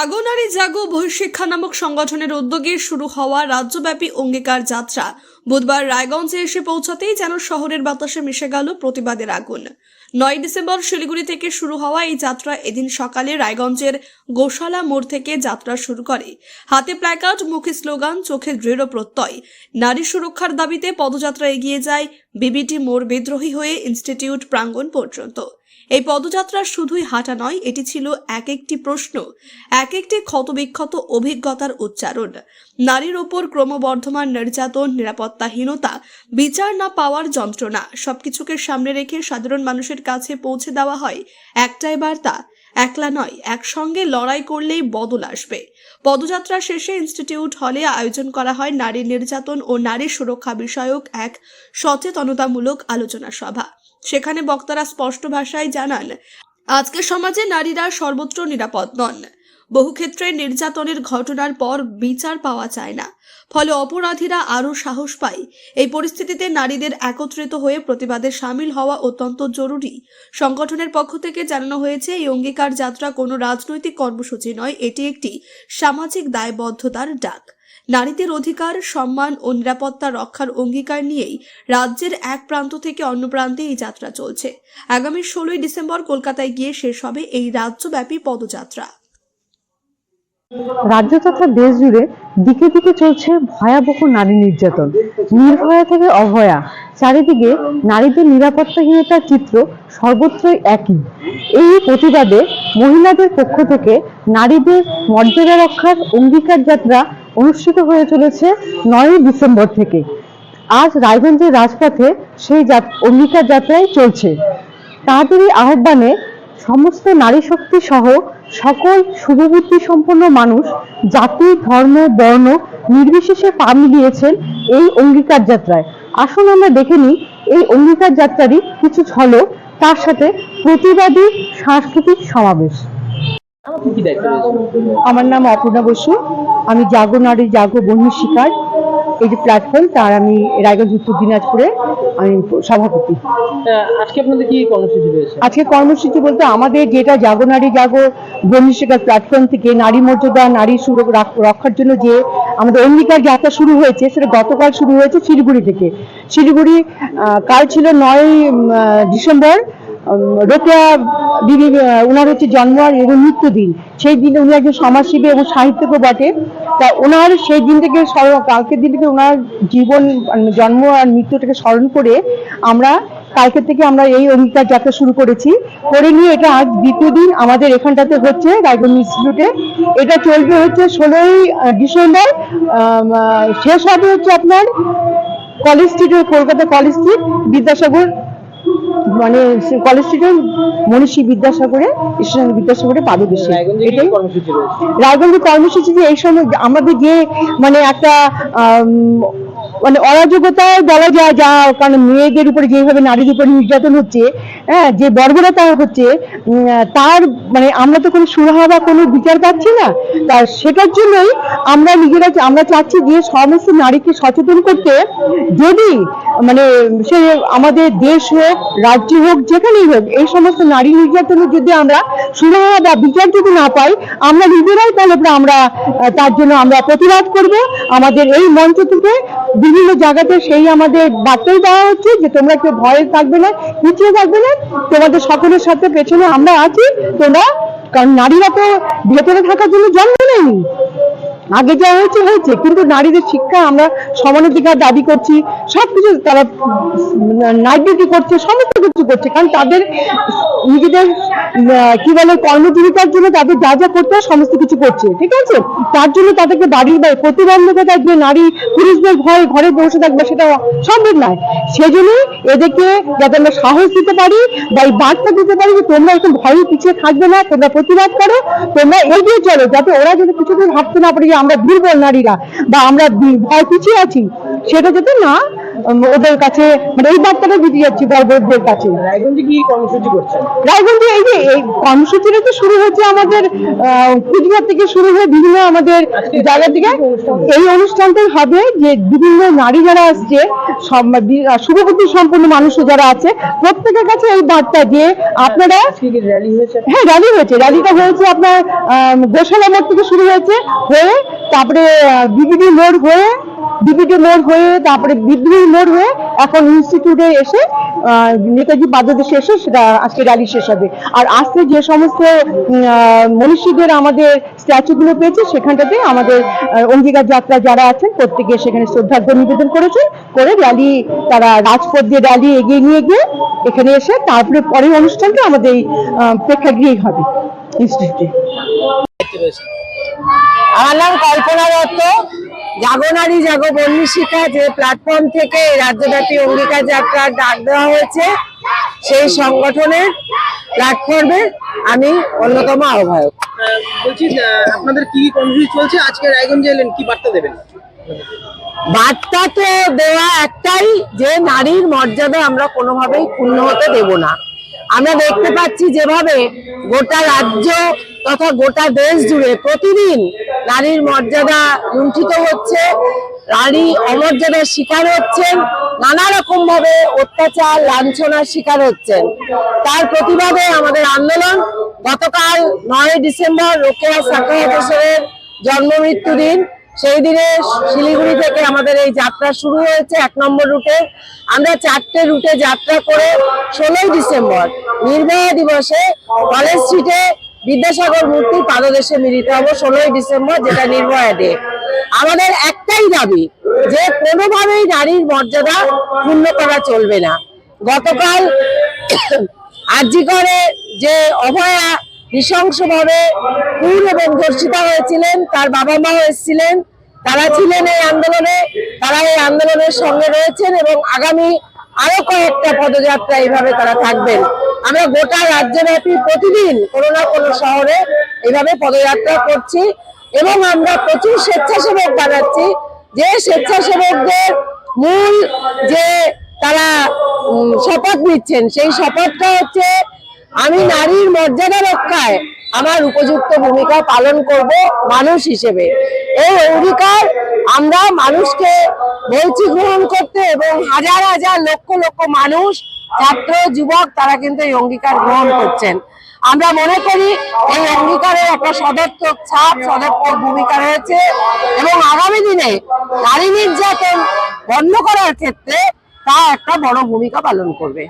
জাগো নারী জাগো বহিঃশিক্ষা নামক সংগঠনের উদ্যোগে শুরু হওয়া রাজ্যব্যাপী অঙ্গীকার যাত্রা। বুধবার রায়গঞ্জে এসে পৌঁছাতেই যেন শহরের বাতাসে মিশে গেল প্রতিবাদের আগুন। নয় ডিসেম্বর শিলিগুড়ি থেকে শুরু হওয়া এই যাত্রা এদিন সকালে রায়গঞ্জের গোশালা মোড় থেকে যাত্রা শুরু করে। হাতে প্ল্যাকার্ড, মুখে স্লোগান, চোখে দৃঢ় প্রত্যয়। নারী সুরক্ষার দাবিতে পদযাত্রা এগিয়ে যায় বিবিটি মোড় বিদ্রোহী হয়ে ইনস্টিটিউট প্রাঙ্গণ পর্যন্ত। এই পদযাত্রা শুধুই হাঁটা নয়, এটি ছিল এক একটি প্রশ্ন এক একটি ক্ষতবিক্ষত অভিজ্ঞতার উচ্চারণ। নারীর ওপর ক্রমবর্ধমান নির্যাতন, নিরাপত্তাহীনতা, বিচার না পাওয়ার যন্ত্রণা, সবকিছুকে সামনে রেখে সাধারণ মানুষের কাছে পৌঁছে দেওয়া হয়। একটাই বার্তা, একলা নয়, একসঙ্গে লড়াই করলেই বদল আসবে। পদযাত্রা শেষে ইনস্টিটিউট হলে আয়োজন করা হয় নারী নির্যাতন ও নারী সুরক্ষা বিষয়ক এক সচেতনতামূলক আলোচনা সভা। সেখানে বক্তারা স্পষ্ট ভাষায় জানান আজকের সমাজে নারীরা সর্বত্র নিরাপদ নন। বহু ক্ষেত্রে নির্যাতনের ঘটনার পর বিচার পাওয়া যায় না। ফলে অপরাধীরা আরও সাহস পায়। এই পরিস্থিতিতে নারীদের একত্রিত হয়ে প্রতিবাদে সামিল হওয়া অত্যন্ত জরুরি। সংগঠনের পক্ষ থেকে জানানো হয়েছে, এই অঙ্গীকার যাত্রা কোনো রাজনৈতিক কর্মসূচি নয়, এটি একটি সামাজিক দায়বদ্ধতার ডাক। নারীদের অধিকার, সম্মান ও নিরাপত্তা রক্ষার অঙ্গীকার নিয়েই রাজ্যের এক প্রান্ত থেকে অন্য প্রান্তে এই যাত্রা চলছে। আগামী ষোলোই ডিসেম্বর কলকাতায় গিয়ে শেষ হবে এই রাজ্যব্যাপী পদযাত্রা। রাজ্য তথা দেশ জুড়ে দিকে দিকে চলছে ভয়াবহ নারী নির্যাতন। নির্ভয়া থেকে অভয়া। চারিদিকে নারীদের নিরাপত্তাহীনতার চিত্র সর্বত্রই একই। এই প্রতিবাদে মহিলাদের পক্ষ থেকে নারীদের মর্যাদা রক্ষার অঙ্গীকার যাত্রা অনুষ্ঠিত হয়ে চলেছে নয়ই ডিসেম্বর থেকে। আজ রায়গঞ্জের রাজপথে সেই অঙ্গীকার যাত্রায় চলছে। তাঁদেরই আহ্বানে সমস্ত নারী শক্তি সহ সকল শুভবুদ্ধি সম্পন্ন মানুষ জাতি ধর্ম বর্ণ নির্বিশেষে পা মিলিয়েছেন এই অঙ্গীকার যাত্রায়। আসুন আমরা দেখে নিই এই অঙ্গীকার যাত্রারই কিছু ঝলক তার সাথে প্রতিবাদী সাংস্কৃতিক সমাবেশ। আমার নাম অপর্ণা বসু আমি জাগো নারী জাগো বন্যী শিকার। এই যে প্ল্যাটফর্ম তার আমি রায়গঞ্জ উত্তর দিনাজপুরে আমি সভাপতি। আজকে আপনাদের কি কর্মসূচি রয়েছে? আজকে কর্মসূচি বলতে আমাদের যেটা জাগো নারী জাগো শিকার প্ল্যাটফর্ম থেকে নারী মর্যাদা নারী সুর- রাখ- রক্ষার জন্য যে আমাদের অঙ্গীকার যাত্রা শুরু হয়েছে সেটা গতকাল শুরু হয়েছে শিলিগুড়ি থেকে। শিলিগুড়ি কাল ছিল নয় ডিসেম্বর রোকেয়া দিদি ওনার হচ্ছে জন্ম আর এবং মৃত্যুদিন সেই দিনে উনি একজন সমাজসেবী এবং সাহিত্যিকও বটে। তা ওনার সেই দিন থেকে স্মরণ- কালকের দিন থেকে ওনার জীবন জন্ম আর মৃত্যুটাকে স্মরণ করে আমরা কালকে থেকে আমরা এই অঙ্গীকার যাত্রা শুরু করেছি। করে নিয়ে এটা আজ দ্বিতীয় দিন আমাদের এখানটাতে হচ্ছে রায়গঞ্জ ইনস্টিটিউটে এটা চলবে হচ্ছে ষোলোই ডিসেম্বর শেষ হবে হচ্ছে আপনার কলেজ স্ট্রিটে কলকাতা কলেজ স্ট্রিট, বিদ্যাসাগর মানে কলেজ স্ট্রিটের মনীষী বিদ্যাসাগরে ঈশ্বরচন্দ্র বিদ্যাসাগরে পাদদেশে। এটাই। রায়গঞ্জের কর্মসূচি যে এই সময় আমাদের গিয়ে মানে একটা মানে অরাজকতা বলা যায় যা, কারণ মেয়েদের উপরে যেভাবে নারীর উপরে নির্যাতন হচ্ছে হ্যাঁ যে বর্বরতা হচ্ছে তার মানে আমরা তো কোনো সুরাহা বা কোনো বিচার পাচ্ছি না। তা সেটার জন্যই আমরা নিজেরা আমরা চাচ্ছি যে সমস্ত নারীকে সচেতন করতে, যদি মানে সে আমাদের দেশ হোক, রাজ্য হোক, যেখানেই হোক, এই সমস্ত নারী নির্যাতনের যদি আমরা সুরাহা বা বিচার যদি না পাই, আমরা নিজেরাই তাহলে আমরা তার জন্য আমরা প্রতিবাদ করব। আমাদের এই মঞ্চ থেকে বিভিন্ন জায়গাতে সেই আমাদের বার্তাই দেওয়া হচ্ছে যে তোমরা কেউ ভয়ে থাকবে না পিছিয়ে থাকবে না। তোমাদের সকলের সাথে পেছনে আমরা আছি। তোমরা কারণ নারীরা তো ভেতরে থাকার জন্য জন্ম নেয়নি। আগে যা হয়েছে হয়েছে। কিন্তু নারীদের শিক্ষা আমরা সমানাধিকার দাবি করছি। সবকিছু তারা নাইট করছে, সমস্ত কিছু করছে। কারণ তাদের নিজেদের কি বলে, কর্মজীবিকার জন্য তাদের যা যা করতে হয়, সমস্ত কিছু করছে। ঠিক আছে? তার জন্য তাদেরকে বাড়ির বাইরে প্রতিবন্ধকতা যে নারী পুরুষদের ভয় ঘরে বসে থাকবে, সেটা সম্ভব নয়। সেজন্যই এদেরকে যাতে আমরা সাহস দিতে পারি বা এই বার্তা দিতে পারি যে তোমরা একটু ভয়ে পিছিয়ে থাকবে না, তোমরা প্রতিবাদ করো, তোমরা এগিয়ে চলো, যাতে ওরা যদি কিছুদিন ভাবতে না পারে। আমরা দুর্বল নারীরা বা আমরা ভয় পিছিয়ে আছি। সেটা যাতে না ওদের কাছে মানে এই বার্তাটা দিতে যাচ্ছি বর্বরদের কাছে। রায়গঞ্জে কি কর্মসূচি করছেন? রায়গঞ্জে এই যে এই কর্মসূচিটা তো শুরু হয়েছে আমাদের কুচবিহার থেকে শুরু হয়ে বিভিন্ন আমাদের জায়গা থেকে এই অনুষ্ঠানটাই হবে যে বিভিন্ন নারী যারা আসছে আহ, শুভবুদ্ধি সম্পন্ন মানুষ যারা আছে প্রত্যেকের কাছে এই বার্তা যে আপনারা হ্যাঁ র্যালি হয়েছে। র্যালিটা হয়েছে আপনার গোশালা মোড় থেকে শুরু হয়েছে হয়ে তারপরে বিবিডি মোড় হয়ে বিবিডি মোড় হয়ে, তারপরে বিদ্রোহী মোড় হয়ে এখন ইনস্টিটিউটে এসে নেতাজি বাদ্যদেশে এসে সেটা আজকে র্যালি শেষ হবে। আর আজকে যে সমস্ত মনীষীদের আমাদের স্ট্যাচুগুলো পেয়েছে, সেখানটাতে আমাদের অঙ্গীকার যাত্রা যারা আছেন, প্রত্যেকে সেখানে শ্রদ্ধার্ঘ নিবেদন করেছেন, করে র্যালি তারা রাজপথ দিয়ে র্যালি এগিয়ে নিয়ে গিয়ে এখানে এসে, তারপরে পরের অনুষ্ঠানটা আমাদের এই প্রেক্ষাগৃহেই হবে ইনস্টিটিউটে আমার নাম কল্পনা দত্ত। জাগনারী জাগো শিক্ষা যে প্ল্যাটফর্ম থেকে রাজ্যব্যাপী অঙ্গীকার যাত্রার ডাক দেওয়া হয়েছে সেই সংগঠনের প্ল্যাটফর্মে আমি অন্যতম আহ্বায়ক। বলছি আপনাদের কি কি কর্মসূচি চলছে? আজকে রায়গঞ্জে এলেন কি বার্তা দেবেন? বার্তা তো দেওয়া একটাই যে নারীর মর্যাদা আমরা কোনোভাবেই ক্ষুণ্ণ হতে দেব না। আমরা দেখতে পাচ্ছি যেভাবে গোটা রাজ্য তথা গোটা দেশ জুড়ে প্রতিদিন নারীর মর্যাদা লুণ্ঠিত হচ্ছে নারী অমর্যাদার শিকার হচ্ছেন, নানা রকম ভাবে অত্যাচার, লাঞ্ছনার শিকার হচ্ছেন। তার প্রতিবাদে আমাদের আন্দোলন, গতকাল নয় ডিসেম্বর রোকেয়া সাকাহাতেশ্বরের জন্ম মৃত্যু দিন। সেই দিনে শিলিগুড়ি থেকে আমাদের এই যাত্রা শুরু হয়েছে এক নম্বর রুটে। আমরা চারটে রুটে যাত্রা করে ষোলোই ডিসেম্বর নির্ভয়া দিবসে কলেজ স্ট্রিটে বিদ্যাসাগর মূর্তি পাদদেশে মিলিত হব ষোলোই ডিসেম্বর, যেটা নির্ভয়া ডে আমাদের একটাই দাবি যে কোনোভাবেই নারীর মর্যাদা পূর্ণ করা চলবে না। গতকাল আরজি করে যে অভয়া নৃশংসভাবে খুন এবং ধর্ষিতা হয়েছিলেন, তার বাবা মাও এসেছিলেন, তারা ছিলেন এই আন্দোলনে, তারা এই আন্দোলনের সঙ্গে রয়েছেন এবং আগামী আরও কয়েকটা পদযাত্রা এইভাবে তারা থাকবেন। আমরা গোটা রাজ্যব্যাপী প্রতিদিন কোনো না কোনো শহরে এইভাবে পদযাত্রা করছি এবং আমরা প্রচুর স্বেচ্ছাসেবক বানাচ্ছি। যে স্বেচ্ছাসেবকদের মূল যে তারা শপথ নিচ্ছেন, সেই শপথটা হচ্ছে, আমি নারীর মর্যাদা রক্ষায় আমার উপযুক্ত ভূমিকা পালন করব মানুষ হিসেবে। এই অঙ্গীকার আমরা মানুষকে বলছি গ্রহণ করতে এবং হাজার হাজার লক্ষ লক্ষ মানুষ ছাত্র যুবক তারা কিন্তু এই অঙ্গীকার গ্রহণ করছেন। আমরা মনে করি এই অঙ্গীকারের একটা সদর্থক ছাপ সদর্থক ভূমিকা রয়েছে এবং আগামী দিনে নারী নির্যাতন বন্ধ করার ক্ষেত্রে তা একটা বড় ভূমিকা পালন করবে।